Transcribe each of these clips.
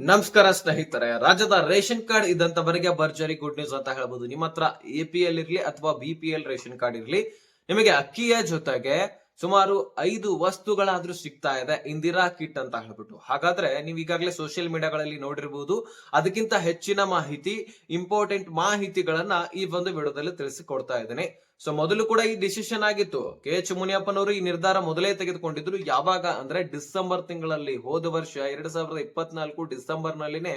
ನಮಸ್ಕಾರ ಸ್ನೇಹಿತರೆ, ರಾಜ್ಯದ ರೇಷನ್ ಕಾರ್ಡ್ ಇದ್ದಂತವರಿಗೆ ಭರ್ಜರಿ ಗುಡ್ ನ್ಯೂಸ್ ಅಂತ ಹೇಳ್ಬೋದು. ನಿಮ್ಮ ಹತ್ರ ಎ ಪಿ ಎಲ್ ಇರ್ಲಿ ಅಥವಾ B P L ration card ಇರ್ಲಿ, ನಿಮಗೆ ಅಕ್ಕಿಯ ಜೊತೆಗೆ ಸುಮಾರು ಐದು ವಸ್ತುಗಳಾದ್ರೂ ಸಿಗ್ತಾ ಇದೆ, ಇಂದಿರಾ ಕಿಟ್ ಅಂತ ಹೇಳ್ಬಿಟ್ಟು. ಹಾಗಾದ್ರೆ ನೀವು ಈಗಾಗಲೇ ಸೋಷಿಯಲ್ ಮೀಡಿಯಾಗಳಲ್ಲಿ ನೋಡಿರ್ಬೋದು. ಅದಕ್ಕಿಂತ ಹೆಚ್ಚಿನ ಮಾಹಿತಿ ಇಂಪಾರ್ಟೆಂಟ್ ಮಾಹಿತಿಗಳನ್ನ ಈ ಒಂದು ವಿಡಿಯೋದಲ್ಲಿ ತಿಳಿಸಿಕೊಡ್ತಾ ಇದ್ದೇನೆ. ಸೊ ಮೊದಲು ಕೂಡ ಈ ಡಿಸಿಷನ್ ಆಗಿತ್ತು. ಕೆ ಎಚ್ ಮುನಿಯಪ್ಪನವರು ಈ ನಿರ್ಧಾರ ಮೊದಲೇ ತೆಗೆದುಕೊಂಡಿದ್ರು. ಯಾವಾಗ ಅಂದ್ರೆ ಡಿಸೆಂಬರ್ ತಿಂಗಳಲ್ಲಿ ಹೋದ ವರ್ಷ ಎರಡ್ ಸಾವಿರದ ಇಪ್ಪತ್ನಾಲ್ಕು ಡಿಸೆಂಬರ್ ನಲ್ಲಿನೇ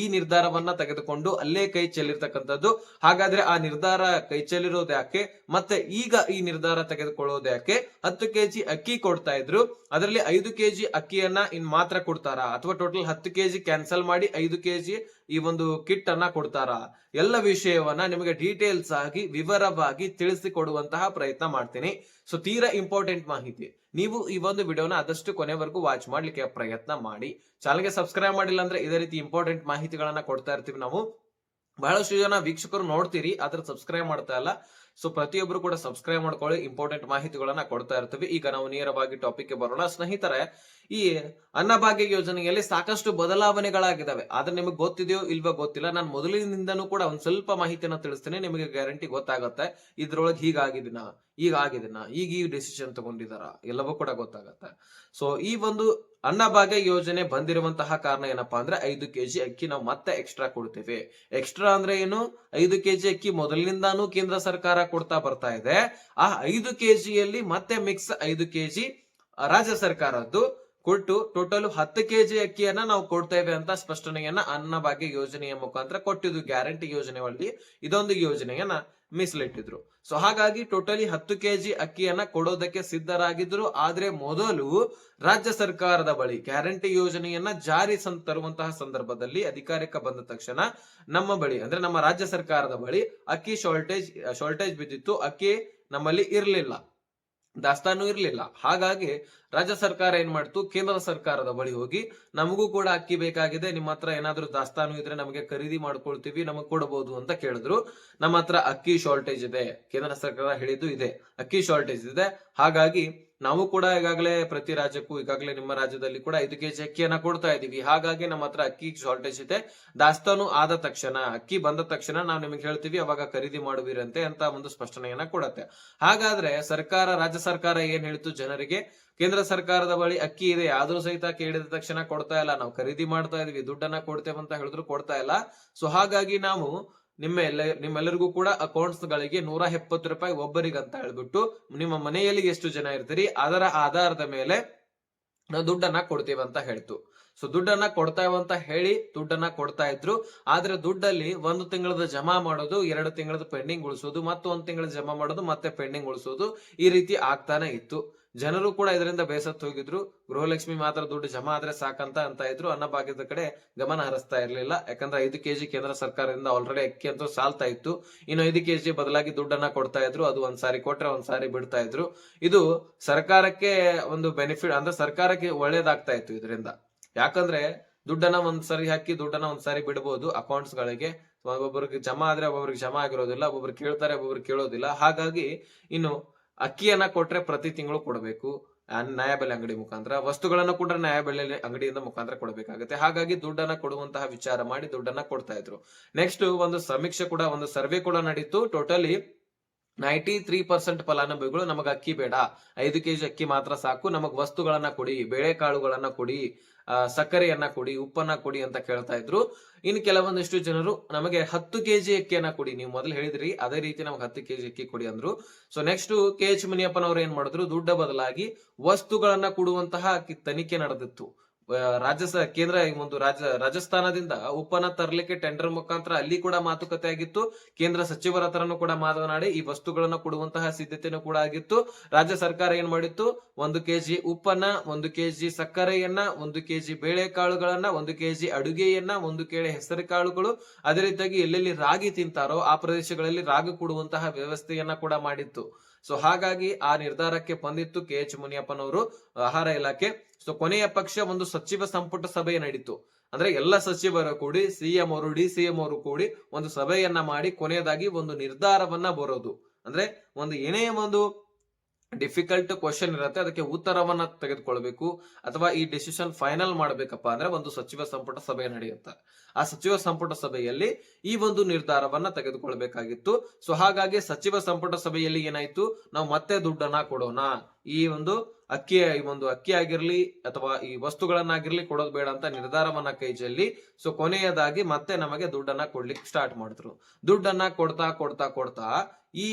ಈ ನಿರ್ಧಾರವನ್ನ ತೆಗೆದುಕೊಂಡು ಅಲ್ಲೇ ಕೈ ಚೆಲ್ಲಿರ್ತಕ್ಕಂಥದ್ದು. ಹಾಗಾದ್ರೆ ಆ ನಿರ್ಧಾರ ಕೈ ಚೆಲ್ಲಿರೋದು ಯಾಕೆ? ಮತ್ತೆ ಈಗ ಈ ನಿರ್ಧಾರ ತೆಗೆದುಕೊಳ್ಳೋದು ಯಾಕೆ? ಹತ್ತು ಕೆಜಿ ಅಕ್ಕಿ ಕೊಡ್ತಾ ಇದ್ರು. ಅದರಲ್ಲಿ ಐದು ಕೆಜಿ ಅಕ್ಕಿಯನ್ನ ಇನ್ ಮಾತ್ರ ಕೊಡ್ತಾರಾ? ಅಥವಾ ಟೋಟಲ್ ಹತ್ತು ಕೆಜಿ ಕ್ಯಾನ್ಸಲ್ ಮಾಡಿ ಐದು ಕೆಜಿ ಈ ಒಂದು ಕಿಟ್ ಅನ್ನ ಕೊಡ್ತಾರ? ಎಲ್ಲ ವಿಷಯವನ್ನ ನಿಮಗೆ ಡೀಟೇಲ್ಸ್ ಆಗಿ, ವಿವರವಾಗಿ ತಿಳಿಸಿಕೊಡುವಂತಹ ಪ್ರಯತ್ನ ಮಾಡ್ತೀನಿ. ಸೊ ತೀರಾ ಇಂಪಾರ್ಟೆಂಟ್ ಮಾಹಿತಿ. ನೀವು ಈ ಒಂದು ವಿಡಿಯೋನ ಆದಷ್ಟು ಕೊನೆವರೆಗೂ ವಾಚ್ ಮಾಡ್ಲಿಕ್ಕೆ ಪ್ರಯತ್ನ ಮಾಡಿ. ಚಾನಲ್ಗೆ ಸಬ್ಸ್ಕ್ರೈಬ್ ಮಾಡಿಲ್ಲ ಅಂದ್ರೆ ಇದೇ ರೀತಿ ಇಂಪಾರ್ಟೆಂಟ್ ಮಾಹಿತಿಗಳನ್ನ ಕೊಡ್ತಾ ಇರ್ತೀವಿ ನಾವು. ಬಹಳಷ್ಟು ಜನ ವೀಕ್ಷಕರು ನೋಡ್ತೀರಿ, ಆದ್ರೆ ಸಬ್ಸ್ಕ್ರೈಬ್ ಮಾಡ್ತಾ ಇಲ್ಲ. ಸೊ ಪ್ರತಿಯೊಬ್ಬರು ಕೂಡ ಸಬ್ಸ್ಕ್ರೈಬ್ ಮಾಡ್ಕೊಳ್ಳಿ. ಇಂಪಾರ್ಟೆಂಟ್ ಮಾಹಿತಿಗಳನ್ನ ಕೊಡ್ತಾ ಇರ್ತೀವಿ. ಈಗ ನಾವು ನೇರವಾಗಿ ಟಾಪಿಕ್ಗೆ ಬರೋಣ. ಸ್ನೇಹಿತರೆ, ಈ ಅನ್ನಭಾಗ್ಯ ಯೋಜನೆಯಲ್ಲಿ ಸಾಕಷ್ಟು ಬದಲಾವಣೆಗಳಾಗಿದ್ದಾವೆ. ಆದ್ರೆ ನಿಮಗೆ ಗೊತ್ತಿದೆಯೋ ಇಲ್ವೋ ಗೊತ್ತಿಲ್ಲ. ನಾನು ಮೊದಲಿನಿಂದನೂ ಕೂಡ ಒಂದ್ ಸ್ವಲ್ಪ ಮಾಹಿತಿಯನ್ನ ತಿಳಿಸ್ತೇನೆ. ನಿಮಗೆ ಗ್ಯಾರಂಟಿ ಗೊತ್ತಾಗುತ್ತೆ. ಇದ್ರೊಳಗೆ ಹೀಗಾಗಿದಿನ ಈಗ ಆಗಿದೆನಾ ಈಗ ಈ ಡಿಸಿಷನ್ ತಗೊಂಡಿದಾರ, ಎಲ್ಲವೂ ಕೂಡ ಗೊತ್ತಾಗತ್ತೆ. ಸೊ ಈ ಒಂದು ಅನ್ನಭಾಗ್ಯ ಯೋಜನೆ ಬಂದಿರುವಂತಹ ಕಾರಣ ಏನಪ್ಪಾ ಅಂದ್ರೆ ಐದು ಕೆಜಿ ಅಕ್ಕಿ ನಾವು ಮತ್ತೆ ಎಕ್ಸ್ಟ್ರಾ ಕೊಡ್ತೀವಿ. ಎಕ್ಸ್ಟ್ರಾ ಅಂದ್ರೆ ಏನು? ಐದು ಕೆಜಿ ಅಕ್ಕಿ ಮೊದಲಿನಿಂದಾನು ಕೇಂದ್ರ ಸರ್ಕಾರ ಕೊಡ್ತಾ ಬರ್ತಾ ಇದೆ. ಆ ಐದು ಕೆಜಿಯಲ್ಲಿ ಮತ್ತೆ ಮಿಕ್ಸ್ ಐದು ಕೆಜಿ ರಾಜ್ಯ ಸರ್ಕಾರದ್ದು. ಕೊಟ್ಟು ಟೋಟಲ್ ಹತ್ತು ಕೆಜಿ ಅಕ್ಕಿಯನ್ನ ನಾವು ಕೊಡ್ತೇವೆ ಅಂತ ಸ್ಪಷ್ಟನೆಯನ್ನ ಅನ್ನಭಾಗ್ಯ ಯೋಜನೆಯ ಮುಖಾಂತರ ಕೊಟ್ಟಿದ್ದು ಗ್ಯಾರಂಟಿ ಯೋಜನೆ ಒಳಗೆ ಇದೊಂದು ಯೋಜನೆಯನ್ನ ಮೀಸಲಿಟ್ಟಿದ್ರು. ಸೊ ಹಾಗಾಗಿ ಟೋಟಲಿ ಹತ್ತು ಕೆಜಿ ಅಕ್ಕಿಯನ್ನ ಕೊಡೋದಕ್ಕೆ ಸಿದ್ಧರಾಗಿದ್ರು. ಆದ್ರೆ ಮೊದಲು ರಾಜ್ಯ ಸರ್ಕಾರದ ಬಳಿ ಗ್ಯಾರಂಟಿ ಯೋಜನೆಯನ್ನ ಜಾರಿ ತರುವಂತಹ ಸಂದರ್ಭದಲ್ಲಿ ಅಧಿಕಾರಕ್ಕೆ ಬಂದ ತಕ್ಷಣ ನಮ್ಮ ಬಳಿ, ಅಂದ್ರೆ ನಮ್ಮ ರಾಜ್ಯ ಸರ್ಕಾರದ ಬಳಿ ಅಕ್ಕಿ ಶಾರ್ಟೇಜ್ ಶಾರ್ಟೇಜ್ ಬಿದ್ದಿತ್ತು. ಅಕ್ಕಿ ನಮ್ಮಲ್ಲಿ ಇರ್ಲಿಲ್ಲ. ದಾಸ್ತಾನು ಇರಲಿಲ್ಲ. ಹಾಗಾಗಿ ರಾಜ್ಯ ಸರ್ಕಾರ ಏನ್ ಮಾಡ್ತು? ಕೇಂದ್ರ ಸರ್ಕಾರದ ಬಳಿ ಹೋಗಿ ನಮಗೂ ಕೂಡ ಅಕ್ಕಿ ಬೇಕಾಗಿದೆ. ನಿಮ್ಮ ಹತ್ರ ಏನಾದ್ರೂ ದಾಸ್ತಾನು ಇದ್ರೆ ನಮಗೆ ಖರೀದಿ ಮಾಡ್ಕೊಳ್ತೀವಿ, ನಮಗ್ ಕೊಡಬಹುದು ಅಂತ ಕೇಳಿದ್ರು. ನಮ್ಮ ಹತ್ರ ಅಕ್ಕಿ ಶಾರ್ಟೇಜ್ ಇದೆ. ಕೇಂದ್ರ ಸರ್ಕಾರ ಹೇಳಿದ್ದು ಇದೆ. ಅಕ್ಕಿ ಶಾರ್ಟೇಜ್ ಇದೆ. ಹಾಗಾಗಿ ನಾವು ಕೂಡ ಈಗಾಗಲೇ ಪ್ರತಿ ರಾಜ್ಯಕ್ಕೂ, ಈಗಾಗಲೇ ನಿಮ್ಮ ರಾಜ್ಯದಲ್ಲಿ ಕೂಡ ಐದು ಕೆಜಿ ಅಕ್ಕಿಯನ್ನ ಕೊಡ್ತಾ ಇದೀವಿ ಹಾಗಾಗಿ ನಮ್ಮ ಹತ್ರ ಅಕ್ಕಿ ಶಾರ್ಟೇಜ್ ಇದೆ. ದಾಸ್ತಾನು ಆದ ತಕ್ಷಣ, ಅಕ್ಕಿ ಬಂದ ತಕ್ಷಣ ನಾವು ನಿಮಗೆ ಹೇಳ್ತೀವಿ, ಅವಾಗ ಖರೀದಿ ಮಾಡುವಿರಂತೆ ಅಂತ ಒಂದು ಸ್ಪಷ್ಟನೆಯನ್ನ ಕೊಡತ್ತೆ. ಹಾಗಾದ್ರೆ ಸರ್ಕಾರ, ರಾಜ್ಯ ಸರ್ಕಾರ ಏನ್ ಹೇಳ್ತು ಜನರಿಗೆ? ಕೇಂದ್ರ ಸರ್ಕಾರದ ಬಳಿ ಅಕ್ಕಿ ಇದೆ, ಆದ್ರೂ ಸಹಿತ ಕೇಳಿದ ತಕ್ಷಣ ಕೊಡ್ತಾ ಇಲ್ಲ. ನಾವು ಖರೀದಿ ಮಾಡ್ತಾ ಇದೀವಿ, ದುಡ್ಡನ್ನ ಕೊಡ್ತೇವೆ ಅಂತ ಹೇಳಿದ್ರು ಕೊಡ್ತಾ ಇಲ್ಲ. ಸೊ ಹಾಗಾಗಿ ನಾವು ನಿಮ್ಮ ಎಲ್ಲ, ನಿಮ್ಮೆಲ್ಲರಿಗೂ ಕೂಡ ಅಕೌಂಟ್ಸ್ ಗಳಿಗೆ ನೂರ ಎಪ್ಪತ್ತು ರೂಪಾಯಿ ಒಬ್ಬರಿಗೆ ಅಂತ ಹೇಳ್ಬಿಟ್ಟು ನಿಮ್ಮ ಮನೆಯಲ್ಲಿ ಎಷ್ಟು ಜನ ಇರ್ತೀರಿ ಅದರ ಆಧಾರದ ಮೇಲೆ ನಾವು ದುಡ್ಡನ್ನ ಕೊಡ್ತೀವಿ ಅಂತ ಹೇಳ್ತು. ಸೊ ದುಡ್ಡನ್ನ ಕೊಡ್ತಾ ಅಂತ ಹೇಳಿ ದುಡ್ಡನ್ನ ಕೊಡ್ತಾ ಇದ್ರು. ಆದ್ರೆ ದುಡ್ಡಲ್ಲಿ ಒಂದು ತಿಂಗಳದ ಜಮಾ ಮಾಡೋದು, ಎರಡು ತಿಂಗಳದ ಪೆಂಡಿಂಗ್ ಉಳಿಸೋದು, ಮತ್ತೆ ಒಂದ್ ತಿಂಗಳ ಜಮಾ ಮಾಡೋದು, ಮತ್ತೆ ಪೆಂಡಿಂಗ್ ಉಳಿಸೋದು ಈ ರೀತಿ ಆಗ್ತಾನೆ ಇತ್ತು. ಜನರು ಕೂಡ ಇದರಿಂದ ಬೇಸತ್ತು ಹೋಗಿದ್ರು. ಗೃಹಲಕ್ಷ್ಮಿ ಮಾತ್ರ ದುಡ್ಡು ಜಮಾ ಆದ್ರೆ ಸಾಕಂತ ಅಂತ ಇದ್ರು. ಅನ್ನಭಾಗ್ಯದ ಕಡೆ ಗಮನ ಹರಿಸ್ತಾ ಇರ್ಲಿಲ್ಲ. ಯಾಕಂದ್ರೆ ಐದು ಕೆಜಿ ಕೇಂದ್ರ ಸರ್ಕಾರದಿಂದ ಆಲ್ರೆಡಿ ಅಕ್ಕಿ ಅಂತೂ ಸಾಲ್ತಾ ಇತ್ತು. ಇನ್ನು ಐದು ಕೆಜಿ ಬದಲಾಗಿ ದುಡ್ಡನ್ನ ಕೊಡ್ತಾ ಇದ್ರು. ಅದು ಒಂದ್ ಸಾರಿ ಕೊಟ್ರೆ ಒಂದ್ ಸಾರಿ ಬಿಡ್ತಾ ಇದ್ರು. ಇದು ಸರ್ಕಾರಕ್ಕೆ ಒಂದು ಬೆನಿಫಿಟ್ ಅಂದ್ರೆ ಸರ್ಕಾರಕ್ಕೆ ಒಳ್ಳೇದಾಗ್ತಾ ಇತ್ತು ಇದರಿಂದ. ಯಾಕಂದ್ರೆ ದುಡ್ಡನ್ನ ಒಂದ್ ಸರಿ ಹಾಕಿ ದುಡ್ಡನ್ನ ಒಂದ್ ಸಾರಿ ಬಿಡಬಹುದು ಅಕೌಂಟ್ಸ್ ಗಳಿಗೆ. ಒಬ್ಬೊಬ್ಬರಿಗೆ ಜಮಾ ಆದ್ರೆ ಒಬ್ಬೊಬ್ರಿಗೆ ಜಮಾ ಆಗಿರೋದಿಲ್ಲ ಒಬ್ಬೊಬ್ರು ಕೇಳ್ತಾರೆ ಒಬ್ಬೊಬ್ರು ಕೇಳೋದಿಲ್ಲ. ಹಾಗಾಗಿ ಇನ್ನು ಅಕ್ಕಿಯನ್ನ ಕೊಟ್ರೆ ಪ್ರತಿ ತಿಂಗಳು ಕೊಡಬೇಕು. ನ್ಯಾಯಬೆಲೆ ಅಂಗಡಿ ಮುಖಾಂತರ ವಸ್ತುಗಳನ್ನ ಕೂಡ ನ್ಯಾಯಬೆಲೆ ಅಂಗಡಿಯಿಂದ ಮುಖಾಂತರ ಕೊಡಬೇಕಾಗುತ್ತೆ. ಹಾಗಾಗಿ ದುಡ್ಡನ್ನ ಕೊಡುವಂತಹ ವಿಚಾರ ಮಾಡಿ ದುಡ್ಡನ್ನ ಕೊಡ್ತಾ ಇದ್ರು. ನೆಕ್ಸ್ಟ್ ಒಂದು ಸಮೀಕ್ಷೆ ಕೂಡ ಒಂದು ಸರ್ವೆ ಕೂಡ ನಡೀತು. ಟೋಟಲಿ ನೈಂಟಿ ತ್ರೀ ಪರ್ಸೆಂಟ್ ಫಲಾನುಭವಿಗಳು ನಮಗೆ ಅಕ್ಕಿ ಬೇಡ. ಐದು ಕೆಜಿ ಅಕ್ಕಿ ಮಾತ್ರ ಸಾಕು. ನಮಗ್ ವಸ್ತುಗಳನ್ನ ಕೊಡಿ ಬೇಳೆಕಾಳುಗಳನ್ನ ಕೊಡಿ. ಆ, ಸಕ್ಕರೆಯನ್ನ ಕೊಡಿ, ಉಪ್ಪನ್ನ ಕೊಡಿ ಅಂತ ಕೇಳ್ತಾ ಇದ್ರು. ಇನ್ನು ಕೆಲವೊಂದಿಷ್ಟು ಜನರು ನಮಗೆ ಹತ್ತು ಕೆಜಿ ಅಕ್ಕಿಯನ್ನ ಕೊಡಿ, ನೀವು ಮೊದಲು ಹೇಳಿದ್ರಿ, ಅದೇ ರೀತಿ ನಮಗೆ ಹತ್ತು ಕೆಜಿ ಅಕ್ಕಿ ಕೊಡಿ ಅಂದ್ರು. ಸೊ ನೆಕ್ಸ್ಟ್ ಕೆ ಎಚ್ ಮುನಿಯಪ್ಪನವರು ಏನ್ ಮಾಡಿದ್ರು, ದುಡ್ಡ ಬದಲಾಗಿ ವಸ್ತುಗಳನ್ನ ಕೊಡುವಂತಹ ತನಿಖೆ ನಡೆದಿತ್ತು. ರಾಜ್ಯ ಕೇಂದ್ರ ಒಂದು ರಾಜ್ಯ, ರಾಜಸ್ಥಾನದಿಂದ ಉಪ್ಪನ್ನ ತರಲಿಕ್ಕೆ ಟೆಂಡರ್ ಮುಖಾಂತರ ಅಲ್ಲಿ ಕೂಡ ಮಾತುಕತೆ ಆಗಿತ್ತು. ಕೇಂದ್ರ ಸಚಿವರ ಹತ್ರನೂ ಕೂಡ ಮಾತನಾಡಿ ಈ ವಸ್ತುಗಳನ್ನ ಕೊಡುವಂತಹ ಸಿದ್ಧತೆನೂ ಕೂಡ ಆಗಿತ್ತು. ರಾಜ್ಯ ಸರ್ಕಾರ ಏನ್ ಮಾಡಿತ್ತು? ಒಂದು ಕೆಜಿ ಉಪ್ಪನ್ನ, ಒಂದು ಕೆಜಿ ಸಕ್ಕರೆಯನ್ನ, ಒಂದು ಕೆಜಿ ಬೇಳೆಕಾಳುಗಳನ್ನ, ಒಂದು ಕೆಜಿ ಅಡುಗೆಯನ್ನ, ಒಂದು ಕೆಳೆ ಹೆಸರು ಕಾಳುಗಳು ಅದೇ ರೀತಿಯಾಗಿ ಎಲ್ಲೆಲ್ಲಿ ರಾಗಿ ತಿಂತಾರೋ ಆ ಪ್ರದೇಶಗಳಲ್ಲಿ ರಾಗಿ ಕೊಡುವಂತಹ ವ್ಯವಸ್ಥೆಯನ್ನ ಕೂಡ ಮಾಡಿತ್ತು. ಸೊ ಹಾಗಾಗಿ ಆ ನಿರ್ಧಾರಕ್ಕೆ ಬಂದಿತ್ತು ಕೆ ಎಚ್ ಮುನಿಯಪ್ಪನವರು ಆಹಾರ ಇಲಾಖೆ. ಸೊ ಕೊನೆಯ ಪಕ್ಷ ಒಂದು ಸಚಿವ ಸಂಪುಟ ಸಭೆ ನಡೀತು. ಅಂದ್ರೆ ಎಲ್ಲ ಸಚಿವರು ಕೂಡಿ ಸಿಎಂ ಅವರು, ಡಿ ಸಿಎಂ ಅವರು ಕೂಡಿ ಒಂದು ಸಭೆಯನ್ನ ಮಾಡಿ ಕೊನೆಯದಾಗಿ ಒಂದು ನಿರ್ಧಾರವನ್ನ ಬರೋದು. ಅಂದ್ರೆ ಒಂದು ಏನೇ ಒಂದು ಡಿಫಿಕಲ್ಟ್ ಕ್ವಶನ್ ಇರುತ್ತೆ, ಅದಕ್ಕೆ ಉತ್ತರವನ್ನ ತೆಗೆದುಕೊಳ್ಬೇಕು, ಅಥವಾ ಈ ಡಿಸಿಷನ್ ಫೈನಲ್ ಮಾಡ್ಬೇಕಪ್ಪ ಅಂದ್ರೆ ಒಂದು ಸಚಿವ ಸಂಪುಟ ಸಭೆ ನಡೆಯುತ್ತೆ. ಆ ಸಚಿವ ಸಂಪುಟ ಸಭೆಯಲ್ಲಿ ಈ ಒಂದು ನಿರ್ಧಾರವನ್ನ ತೆಗೆದುಕೊಳ್ಬೇಕಾಗಿತ್ತು. ಸೊ ಹಾಗಾಗಿ ಸಚಿವ ಸಂಪುಟ ಸಭೆಯಲ್ಲಿ ಏನಾಯ್ತು? ನಾವು ಮತ್ತೆ ದುಡ್ಡನ್ನ ಕೊಡೋಣ. ಈ ಒಂದು ಅಕ್ಕಿ ಈ ಒಂದು ಅಕ್ಕಿ ಆಗಿರ್ಲಿ ಅಥವಾ ಈ ವಸ್ತುಗಳನ್ನಾಗಿರ್ಲಿ ಕೊಡೋದು ಬೇಡ ಅಂತ ನಿರ್ಧಾರವನ್ನ ಕೈ ಚೆಲ್ಲಿ ಸೊ ಕೊನೆಯದಾಗಿ ಮತ್ತೆ ನಮಗೆ ದುಡ್ಡನ್ನ ಕೊಡ್ಲಿಕ್ಕೆ ಸ್ಟಾರ್ಟ್ ಮಾಡಿದ್ರು ದುಡ್ಡನ್ನ ಕೊಡ್ತಾ ಕೊಡ್ತಾ ಕೊಡ್ತಾ ಈ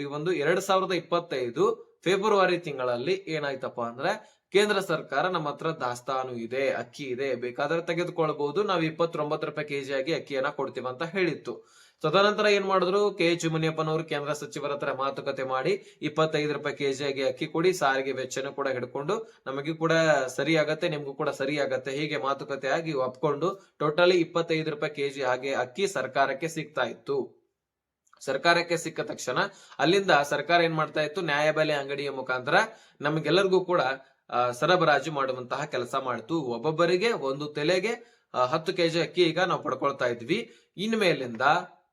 ಈ ಒಂದು ಎರಡ್ ಸಾವಿರದ ಇಪ್ಪತ್ತೈದು ಫೆಬ್ರವರಿ ತಿಂಗಳಲ್ಲಿ ಏನಾಯ್ತಪ್ಪ ಅಂದ್ರೆ ಕೇಂದ್ರ ಸರ್ಕಾರ ನಮ್ಮ ಹತ್ರ ದಾಸ್ತಾನು ಇದೆ, ಅಕ್ಕಿ ಇದೆ, ಬೇಕಾದ್ರೆ ತೆಗೆದುಕೊಳ್ಬಹುದು ನಾವು ಇಪ್ಪತ್ತೊಂಬತ್ತು ರೂಪಾಯಿ ಕೆಜಿ ಆಗಿ ಅಕ್ಕಿಯನ್ನ ಕೊಡ್ತೀವಿ ಅಂತ ಹೇಳಿತ್ತು. ತದನಂತರ ಏನ್ ಮಾಡಿದ್ರು ಕೆ ಎಚ್ ಮುನಿಯಪ್ಪನವರು ಕೇಂದ್ರ ಸಚಿವರ ಹತ್ರ ಮಾತುಕತೆ ಮಾಡಿ ಇಪ್ಪತ್ತೈದು ರೂಪಾಯಿ ಕೆಜಿ ಆಗಿ ಅಕ್ಕಿ ಕೊಡಿ, ಸಾರಿಗೆ ವೆಚ್ಚನ ಕೂಡ ಹಿಡ್ಕೊಂಡು ನಮಗೂ ಕೂಡ ಸರಿ ಆಗತ್ತೆ, ನಿಮ್ಗೂ ಕೂಡ ಸರಿ ಆಗತ್ತೆ, ಹೀಗೆ ಮಾತುಕತೆ ಆಗಿ ಒಪ್ಕೊಂಡು ಟೋಟಲಿ ಇಪ್ಪತ್ತೈದು ರೂಪಾಯಿ ಕೆಜಿ ಹಾಗೆ ಅಕ್ಕಿ ಸರ್ಕಾರಕ್ಕೆ ಸಿಗ್ತಾ ಇತ್ತು. ಸರ್ಕಾರಕ್ಕೆ ಸಿಕ್ಕ ತಕ್ಷಣ ಅಲ್ಲಿಂದ ಸರ್ಕಾರ ಏನ್ ಮಾಡ್ತಾ ಇತ್ತು ನ್ಯಾಯಬೆಲೆ ಅಂಗಡಿಯ ಮುಖಾಂತರ ನಮಗೆಲ್ಲರಿಗೂ ಕೂಡ ಸರಬರಾಜು ಮಾಡುವಂತಹ ಕೆಲಸ ಮಾಡ್ತು. ಒಬ್ಬೊಬ್ಬರಿಗೆ ಒಂದು ತೆಲೆಗೆ ಹತ್ತು ಕೆಜಿ ಅಕ್ಕಿ ಈಗ ನಾವು ಪಡ್ಕೊಳ್ತಾ ಇದ್ವಿ. ಇನ್ಮೇಲಿಂದ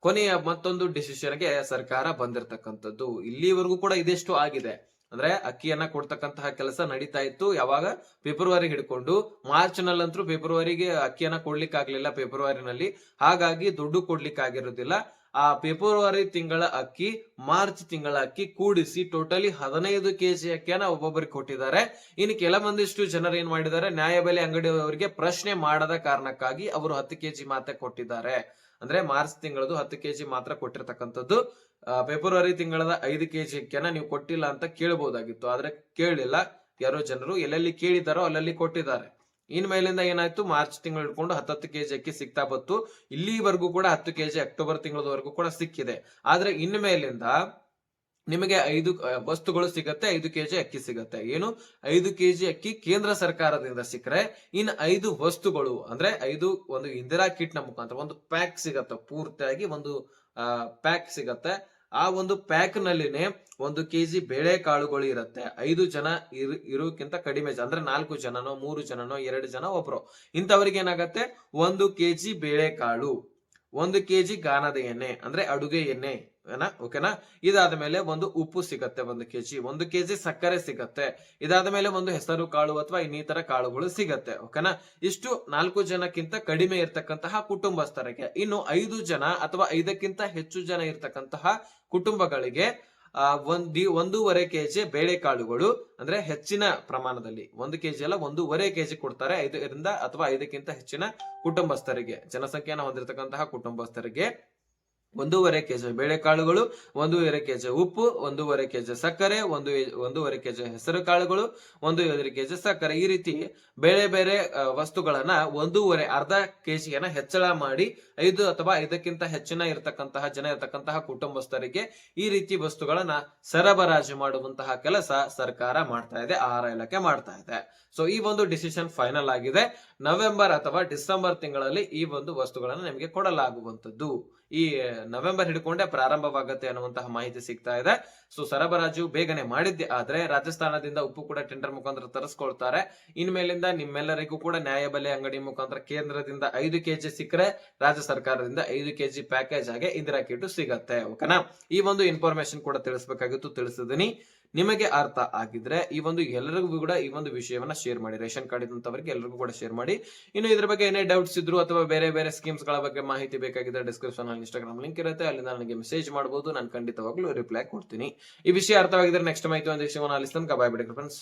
ಕೊನೆಯ ಮತ್ತೊಂದು ಡಿಸಿಷನ್ಗೆ ಸರ್ಕಾರ ಬಂದಿರತಕ್ಕಂಥದ್ದು. ಇಲ್ಲಿವರೆಗೂ ಕೂಡ ಇದೆಷ್ಟು ಆಗಿದೆ. ಅಂದ್ರೆ ಅಕ್ಕಿಯನ್ನ ಕೊಡ್ತಕ್ಕಂತಹ ಕೆಲಸ ನಡೀತಾ ಇತ್ತು. ಯಾವಾಗ? ಫೆಬ್ರವರಿ ಹಿಡ್ಕೊಂಡು ಮಾರ್ಚ್ ನಲ್ಲಂತೂ ಫೆಬ್ರವರಿಗೆ ಅಕ್ಕಿಯನ್ನ ಕೊಡ್ಲಿಕ್ಕೆ ಆಗ್ಲಿಲ್ಲ ಫೆಬ್ರವರಿನಲ್ಲಿ ಹಾಗಾಗಿ ದುಡ್ಡು ಕೊಡ್ಲಿಕ್ಕೆ ಆಗಿರೋದಿಲ್ಲ ಆ ಫೆಬ್ರವರಿ ತಿಂಗಳ ಅಕ್ಕಿ, ಮಾರ್ಚ್ ತಿಂಗಳ ಅಕ್ಕಿ ಕೂಡಿಸಿ ಟೋಟಲಿ ಹದಿನೈದು ಕೆಜಿ ಅಕ್ಕಿಯನ್ನ ಒಬ್ಬೊಬ್ಬರಿಗೆ ಕೊಟ್ಟಿದ್ದಾರೆ. ಇನ್ನು ಕೆಲವೊಂದಿಷ್ಟು ಜನರು ಏನ್ ಮಾಡಿದ್ದಾರೆ? ನ್ಯಾಯಬೆಲೆ ಅಂಗಡಿಯವರಿಗೆ ಪ್ರಶ್ನೆ ಮಾಡದ ಕಾರಣಕ್ಕಾಗಿ ಅವರು ಹತ್ತು ಕೆಜಿ ಮಾತ್ರ ಕೊಟ್ಟಿದ್ದಾರೆ. ಅಂದ್ರೆ ಮಾರ್ಚ್ ತಿಂಗಳದು ಹತ್ತು ಕೆಜಿ ಮಾತ್ರ ಕೊಟ್ಟಿರ್ತಕ್ಕಂಥದ್ದು. ಫೆಬ್ರವರಿ ತಿಂಗಳದ ಐದು ಕೆಜಿ ಅಕ್ಕಿಯನ್ನ ನೀವು ಕೊಟ್ಟಿಲ್ಲ ಅಂತ ಕೇಳಬಹುದಾಗಿತ್ತು ಆದ್ರೆ ಕೇಳಿಲ್ಲ. ಯಾರೋ ಜನರು ಎಲ್ಲೆಲ್ಲಿ ಕೇಳಿದಾರೋ ಅಲ್ಲಲ್ಲಿ ಕೊಟ್ಟಿದ್ದಾರೆ. ಇನ್ ಮೇಲಿಂದ ಏನಾಯ್ತು? ಮಾರ್ಚ್ ತಿಂಗಳು ಇಟ್ಕೊಂಡು ಹತ್ತತ್ತು ಕೆಜಿ ಅಕ್ಕಿ ಸಿಗ್ತಾ ಬಂತು. ಇಲ್ಲಿವರೆಗೂ ಕೂಡ ಹತ್ತು ಕೆಜಿ ಅಕ್ಟೋಬರ್ ತಿಂಗಳವರೆಗೂ ಕೂಡ ಸಿಕ್ಕಿದೆ. ಆದ್ರೆ ಇನ್ ಮೇಲಿಂದ ನಿಮಗೆ ಐದು ವಸ್ತುಗಳು ಸಿಗತ್ತೆ, ಐದು ಕೆಜಿ ಅಕ್ಕಿ ಸಿಗತ್ತೆ. ಏನು? ಐದು ಕೆಜಿ ಅಕ್ಕಿ ಕೇಂದ್ರ ಸರ್ಕಾರದಿಂದ ಸಿಕ್ಕರೆ, ಇನ್ ಐದು ವಸ್ತುಗಳು, ಅಂದ್ರೆ ಐದು ಒಂದು ಇಂದಿರಾ ಕಿಟ್ನ ಮುಖಾಂತರ, ಒಂದು ಪ್ಯಾಕ್ ಸಿಗತ್ತೆ ಪೂರ್ತಿಯಾಗಿ, ಒಂದು ಪ್ಯಾಕ್ ಸಿಗತ್ತೆ. ಆ ಒಂದು ಪ್ಯಾಕ್ ನಲ್ಲಿನೇ ಒಂದು ಕೆಜಿ ಬೇಳೆ ಕಾಳುಗಳು ಇರುತ್ತೆ. ಐದು ಜನ ಇರು, ಇರೋಕ್ಕಿಂತ ಕಡಿಮೆ ಜನ, ಅಂದ್ರೆ ನಾಲ್ಕು ಜನನೋ, ಮೂರು ಜನನೋ, ಎರಡು ಜನ ಒಬ್ರು. ಇಂಥವ್ರಿಗೆ ಏನಾಗತ್ತೆ? ಒಂದು ಕೆಜಿ ಬೇಳೆ ಕಾಳು ಒಂದು ಕೆಜಿ ಗಾನದ ಎಣ್ಣೆ, ಅಂದ್ರೆ ಅಡುಗೆ ಎಣ್ಣೆ. ಓಕೆನಾ? ಇದಾದ ಮೇಲೆ ಒಂದು ಉಪ್ಪು ಸಿಗತ್ತೆ, ಒಂದು ಕೆಜಿ. ಒಂದು ಕೆಜಿ ಸಕ್ಕರೆ ಸಿಗತ್ತೆ. ಇದಾದ ಮೇಲೆ ಒಂದು ಹೆಸರು, ಕಾಳು ಅಥವಾ ಇನ್ನಿತರ ಕಾಳುಗಳು ಸಿಗತ್ತೆ. ಓಕೆನಾ? ಇಷ್ಟು ನಾಲ್ಕು ಜನಕ್ಕಿಂತ ಕಡಿಮೆ ಇರ್ತಕ್ಕಂತಹ ಕುಟುಂಬಸ್ಥರಿಗೆ, ಇನ್ನು ಐದು ಜನ ಅಥವಾ ಐದಕ್ಕಿಂತ ಹೆಚ್ಚು ಜನ ಇರ್ತಕ್ಕಂತಹ ಕುಟುಂಬಗಳಿಗೆ, ಆ, ಒಂದಿ, ಒಂದೂವರೆ ಕೆಜಿ ಬೇಳೆಕಾಳುಗಳು, ಅಂದ್ರೆ ಹೆಚ್ಚಿನ ಪ್ರಮಾಣದಲ್ಲಿ, ಒಂದು ಕೆಜಿ ಅಲ್ಲ, ಒಂದೂವರೆ ಕೆಜಿ ಕೊಡ್ತಾರೆ ಐದರಿಂದ ಅಥವಾ ಐದಕ್ಕಿಂತ ಹೆಚ್ಚಿನ ಕುಟುಂಬಸ್ಥರಿಗೆ, ಜನಸಂಖ್ಯೆಯನ್ನು ಹೊಂದಿರತಕ್ಕಂತಹ ಕುಟುಂಬಸ್ಥರಿಗೆ. ಒಂದೂವರೆ ಕೆ ಜಿ ಬೇಳೆಕಾಳುಗಳು, ಒಂದೂವರೆ ಕೆ ಜಿ ಉಪ್ಪು, ಒಂದೂವರೆ ಕೆ ಜಿ ಸಕ್ಕರೆ, ಒಂದು ಒಂದೂವರೆ ಕೆ ಜಿ ಹೆಸರು ಕಾಳುಗಳು ಒಂದೂವರೆ ಕೆಜಿ ಸಕ್ಕರೆ. ಈ ರೀತಿ ಬೇರೆ ಬೇರೆ ವಸ್ತುಗಳನ್ನ ಒಂದೂವರೆ ಅರ್ಧ ಕೆ ಜಿಯನ್ನ ಹೆಚ್ಚಳ ಮಾಡಿ ಐದು ಅಥವಾ ಐದಕ್ಕಿಂತ ಹೆಚ್ಚಿನ ಇರತಕ್ಕಂತಹ ಜನ ಇರತಕ್ಕಂತಹ ಕುಟುಂಬಸ್ಥರಿಗೆ ಈ ರೀತಿ ವಸ್ತುಗಳನ್ನ ಸರಬರಾಜು ಮಾಡುವಂತಹ ಕೆಲಸ ಸರ್ಕಾರ ಮಾಡ್ತಾ ಇದೆ, ಆಹಾರ ಇಲಾಖೆ ಮಾಡ್ತಾ ಇದೆ. ಸೊ ಈ ಒಂದು ಡಿಸಿಷನ್ ಫೈನಲ್ ಆಗಿದೆ. ನವೆಂಬರ್ ಅಥವಾ ಡಿಸೆಂಬರ್ ತಿಂಗಳಲ್ಲಿ ಈ ಒಂದು ವಸ್ತುಗಳನ್ನು ನಿಮಗೆ ಕೊಡಲಾಗುವಂತದ್ದು ಈ ನವೆಂಬರ್ ಹಿಡ್ಕೊಂಡೆ ಪ್ರಾರಂಭವಾಗತ್ತೆ ಅನ್ನುವಂತಹ ಮಾಹಿತಿ ಸಿಗ್ತಾ ಇದೆ. ಸೊ ಸರಬರಾಜು ಬೇಗನೆ ಮಾಡಿದ್ದೆ, ಆದ್ರೆ ರಾಜಸ್ಥಾನದಿಂದ ಉಪ್ಪು ಕೂಡ ಟೆಂಡರ್ ಮುಖಾಂತರ ತರಿಸ್ಕೊಳ್ತಾರೆ. ಇನ್ಮೇಲಿಂದ ನಿಮ್ಮೆಲ್ಲರಿಗೂ ಕೂಡ ನ್ಯಾಯಬೆಲೆ ಅಂಗಡಿ ಮುಖಾಂತರ ಕೇಂದ್ರದಿಂದ ಐದು ಕೆಜಿ ಸಿಕ್ಕರೆ ರಾಜ್ಯ ಸರ್ಕಾರದಿಂದ ಐದು ಕೆಜಿ ಪ್ಯಾಕೇಜ್ ಆಗಿ ಇಂದಿರಾ ಕಿಟ್ಟು ಸಿಗತ್ತೆ ಓಕೆನಾ ಈ ಒಂದು ಇನ್ಫಾರ್ಮೇಶನ್ ಕೂಡ ತಿಳಿಸ್ಬೇಕಾಗಿತ್ತು, ತಿಳಿಸಿದೀನಿ. ನಿಮಗೆ ಅರ್ಥ ಆಗಿದ್ರೆ ಈ ಒಂದು ಎಲ್ಲರಿಗೂ ಕೂಡ ಈ ಒಂದು ವಿಷಯವನ್ನ ಶೇರ್ ಮಾಡಿ. ರೇಷನ್ ಕಾರ್ಡ್ ಇದ್ದಂಥವರಿಗೆ ಎಲ್ಲರಿಗೂ ಕೂಡ ಶೇರ್ ಮಾಡಿ. ಇನ್ನು ಇದ್ರ ಬಗ್ಗೆ ಏನೇ ಡೌಟ್ಸ್ ಇದ್ರು ಅಥವಾ ಬೇರೆ ಬೇರೆ ಸ್ಕೀಮ್ಸ್ಗಳ ಬಗ್ಗೆ ಮಾಹಿತಿ ಬೇಕಾಗಿದ್ರೆ ಡಿಸ್ಕ್ರಿಪ್ಷನ್ ಅಲ್ಲಿ ಇನ್ಸ್ಟಾಗ್ರಾಮ್ ಲಿಂಕ್ ಇರುತ್ತೆ. ಅಲ್ಲಿಂದ ನನಗೆ ಮೆಸೇಜ್ ಮಾಡಬಹುದು ನಾನು ಖಂಡಿತವಾಗ್ಲೂ ರಿಪ್ಲೈ ಕೊಡ್ತೀನಿ. ಈ ವಿಷಯ ಅರ್ಥವಾಗಿದ್ರೆ ನೆಕ್ಸ್ಟ್ ಮಾಹಿತಿ ಒಂದು ವಿಷಯವನ್ನು ಅಲಿಸ್ತಾನೆ ಕಬಾಯ್ ಬಿಡಿ ಫ್ರೆಂಡ್ಸ್